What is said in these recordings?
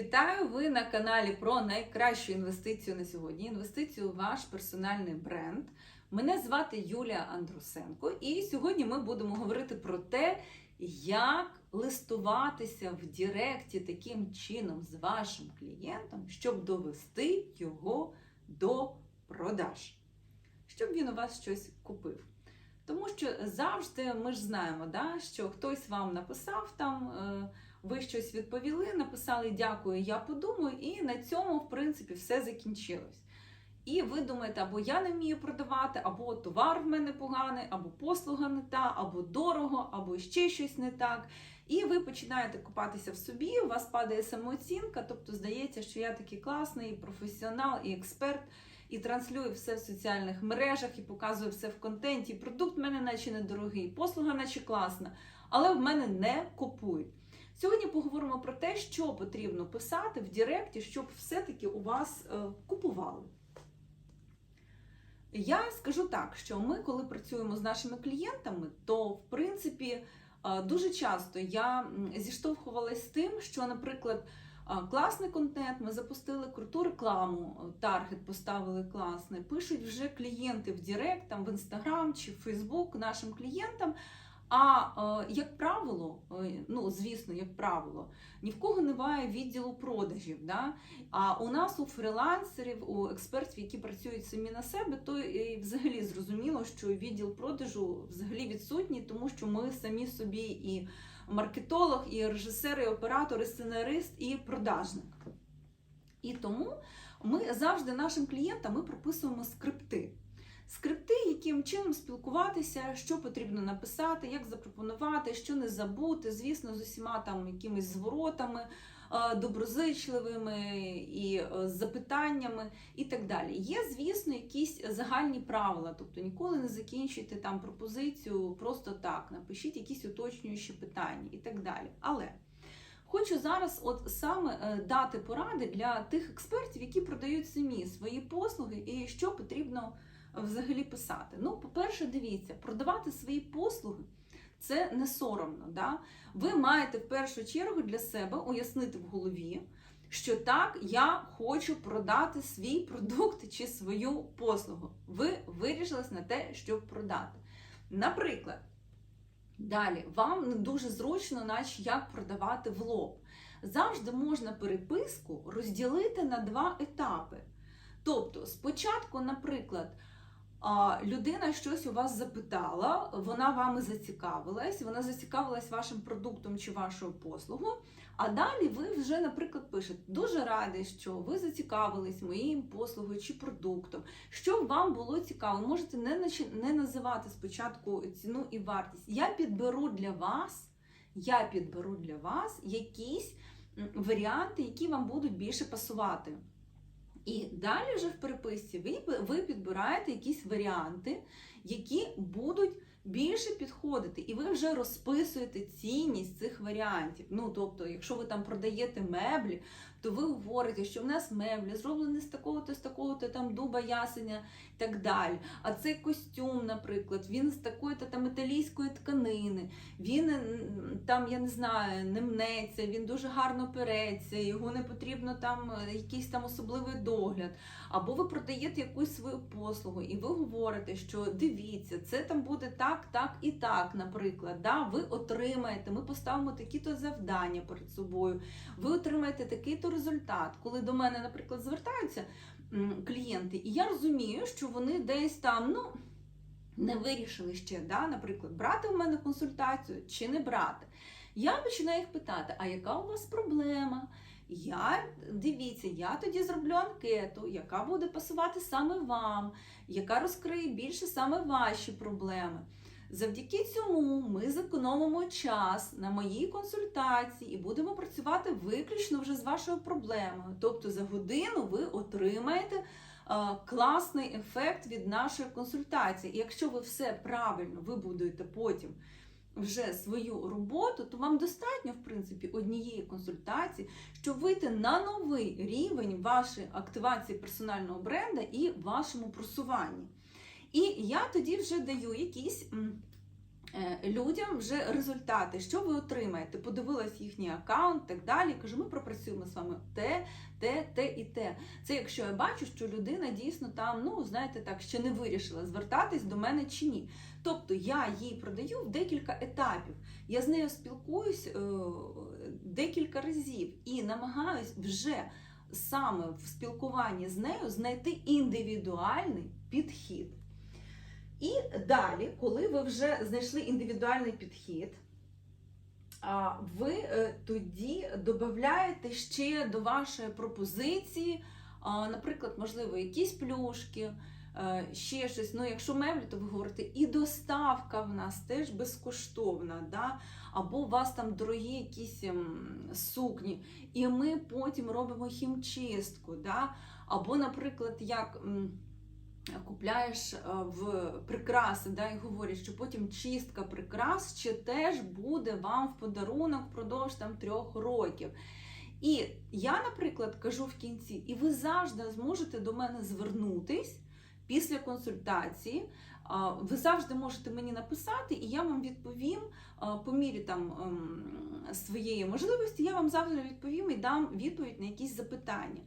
Вітаю! Ви на каналі про найкращу інвестицію на сьогодні. Інвестицію у ваш персональний бренд. Мене звати Юлія Андрусенко, і сьогодні ми будемо говорити про те, як листуватися в Діректі таким чином з вашим клієнтом, щоб довести його до продаж, щоб він у вас щось купив. Тому що завжди ми ж знаємо, да, що хтось вам написав там. Ви щось відповіли, написали дякую, я подумаю, і на цьому, в принципі, все закінчилось. І ви думаєте, або я не вмію продавати, або товар в мене поганий, або послуга не та, або дорого, або ще щось не так. І ви починаєте купатися в собі, у вас падає самооцінка, тобто здається, що я такий класний професіонал, і експерт, і транслюю все в соціальних мережах, і показую все в контенті. І продукт в мене наче недорогий, послуга наче класна, але в мене не купують. Сьогодні поговоримо про те, що потрібно писати в Директі, щоб все-таки у вас е, купували. Я скажу так, що ми, коли працюємо з нашими клієнтами, то в принципі е, дуже часто я зіштовхувалася з тим, що, наприклад, е, класний контент, ми запустили круту рекламу, таргет поставили класний, пишуть вже клієнти в Директ, там в Інстаграм чи в Фейсбук нашим клієнтам. А е, як правило, е, ну звісно, як правило, ні в кого немає відділу продажів. Да? А у нас у фрілансерів, у експертів, які працюють самі на себе, то і взагалі зрозуміло, що відділ продажу взагалі відсутній, тому що ми самі собі і маркетолог, і режисер, і оператор, і сценарист, і продажник. І тому ми завжди нашим клієнтам ми прописуємо скрипти. Скрипти, яким чином спілкуватися, що потрібно написати, як запропонувати, що не забути, звісно, з усіма там якимись зворотами, е, доброзичливими і е, запитаннями і так далі. Є, звісно, якісь загальні правила, тобто ніколи не закінчуйте там пропозицію просто так, напишіть якісь уточнюючі питання і так далі. Але Хочу зараз от саме е, дати поради для тих експертів, які продають самі свої послуги, і що потрібно взагалі писати. Ну, по-перше, дивіться, продавати свої послуги це не соромно. Да? Ви маєте в першу чергу для себе уяснити в голові, що так, я хочу продати свій продукт чи свою послугу. Ви вирішились на те, щоб продати. Наприклад, далі, вам не дуже зручно, наче як продавати в лоб. Завжди можна переписку розділити на два етапи. Тобто, спочатку, наприклад, людина щось у вас запитала, вона вами зацікавилась, вона зацікавилась вашим продуктом чи вашою послугою. А далі ви вже, наприклад, пишете, дуже радий, що ви зацікавились моїм послугою чи продуктом. Що вам було цікаво, можете не не називати спочатку ціну і вартість. Я підберу для вас, я підберу для вас якісь варіанти, які вам будуть більше пасувати. І далі вже в переписці ви, ви підбираєте якісь варіанти, які будуть більше підходити, і ви вже розписуєте цінність цих варіантів. Ну, тобто, якщо ви там продаєте меблі, то ви говорите, що в нас меблі зроблені з такого-то, з такого-то там дуба ясеня і так далі. А цей костюм, наприклад, він з такої-то там італійської тканини, він там, я не знаю, не мнеться, він дуже гарно переться, його не потрібно там якийсь там особливий догляд. Або ви продаєте якусь свою послугу, і ви говорите, що дивіться, це там буде так, так і так, наприклад. Да? Ви отримаєте, ми поставимо такі-то завдання перед собою, ви отримаєте такий-то результат, коли до мене, наприклад, звертаються клієнти, і я розумію, що вони десь там, ну. Не вирішили ще, да, наприклад, брати у мене консультацію чи не брати. Я починаю їх питати: а яка у вас проблема? Я дивіться, я тоді зроблю анкету, яка буде пасувати саме вам, яка розкриє більше саме ваші проблеми. Завдяки цьому ми зекономимо час на моїй консультації і будемо працювати виключно вже з вашою проблемою. Тобто за годину ви отримаєте е, класний ефект від нашої консультації. І якщо ви все правильно вибудуєте потім вже свою роботу, то вам достатньо, в принципі, однієї консультації, щоб вийти на новий рівень вашої активації персонального бренда і вашому просуванні. І я тоді вже даю якісь е, людям вже результати, що ви отримаєте. Подивилась їхній аккаунт, так далі. Кажу, ми пропрацюємо з вами те, те, те і те. Це якщо я бачу, що людина дійсно там, ну знаєте, так ще не вирішила звертатись до мене чи ні. Тобто я їй продаю в декілька етапів. Я з нею спілкуюсь е, декілька разів і намагаюсь вже саме в спілкуванні з нею знайти індивідуальний підхід. І далі, коли ви вже знайшли індивідуальний підхід, ви е, тоді додаєте ще до вашої пропозиції, наприклад, можливо, якісь плюшки, е, ще щось. Ну, якщо меблі, то ви говорите, і доставка в нас теж безкоштовна. Да? Або у вас там дорогі якісь ем, сукні, і ми потім робимо хімчистку. Да? Або, наприклад, як. Купляєш е, в прикраси, да, і говорять, що потім чистка прикрас ще теж буде вам в подарунок впродовж там трьох років. І я, наприклад, кажу в кінці, і ви завжди зможете до мене звернутись після консультації. Ви завжди можете мені написати, і я вам відповім по мірі там ем, своєї можливості, я вам завжди відповім і дам відповідь на якісь запитання.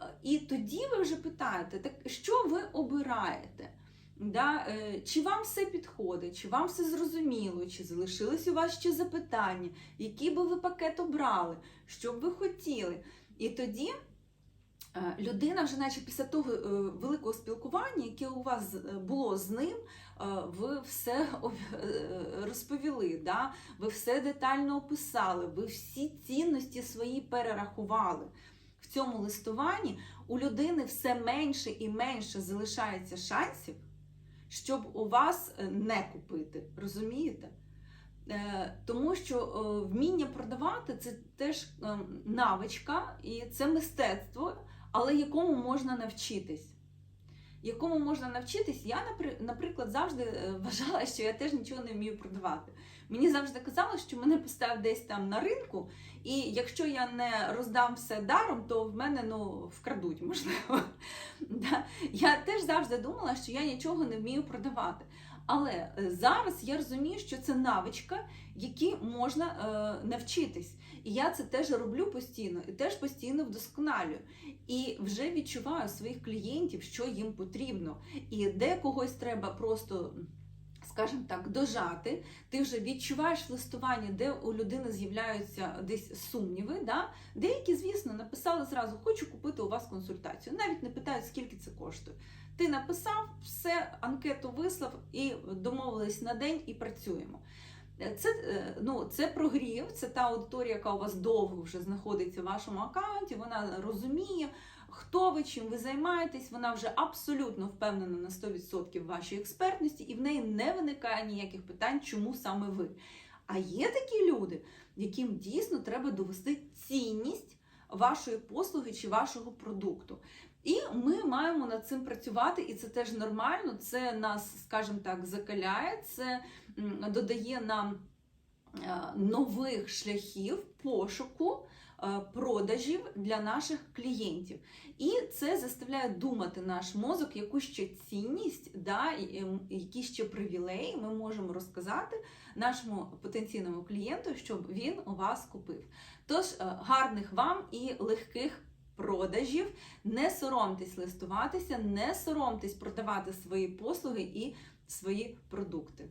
Е, І тоді ви вже питаєте, так що ви обираєте? Да? е, Чи вам все підходить, чи вам все зрозуміло, чи залишились у вас ще запитання, який би ви пакет обрали, що б ви хотіли? І тоді е, людина, вже наче після того великого спілкування, яке у вас було з ним, ви все розповіли, да? ви все детально описали, ви всі цінності свої перерахували в цьому листуванні у людини все менше і менше залишається шансів, щоб у вас е, не купити. Розумієте? Е, Тому що е, вміння продавати це теж навичка і це мистецтво, але якому можна навчитись. Якому можна навчитись, я, наприклад, завжди вважала, що я теж нічого не вмію продавати. Мені завжди казали, що мене поставив десь там на ринку, і якщо я не роздам все даром, то в мене ну, вкрадуть, можливо. Да. Я теж завжди думала, що я нічого не вмію продавати. Але е, зараз я розумію, що це навичка, які можна е, навчитись. І я це теж роблю постійно, і теж постійно вдосконалюю. І вже відчуваю своїх клієнтів, що їм потрібно. І де когось треба просто. Скажімо так, дожати, ти вже відчуваєш в листуванні, де у людини з'являються десь сумніви. Да? Деякі, звісно, написали зразу, хочу купити у вас консультацію. Навіть не питають, скільки це коштує. Ти написав, все, анкету вислав і домовились на день і працюємо. Це, е, ну, це прогрів, це та аудиторія, яка у вас довго вже знаходиться в вашому аккаунті, вона розуміє, хто ви, чим ви займаєтесь, вона вже абсолютно впевнена на 100% в вашій експертності, і в неї не виникає ніяких питань, чому саме ви. А є такі люди, яким дійсно треба довести цінність вашої послуги чи вашого продукту. І ми маємо над цим працювати, і це теж нормально. Це нас, скажімо так, закаляє, це додає нам е, нових шляхів пошуку продажів для наших клієнтів. І це заставляє думати наш мозок, яку ще цінність, да, які ще привілеї ми можемо розказати нашому потенційному клієнту, щоб він у вас купив. Тож е, гарних вам і легких продажів. Не соромтесь листуватися, не соромтесь продавати свої послуги і свої продукти.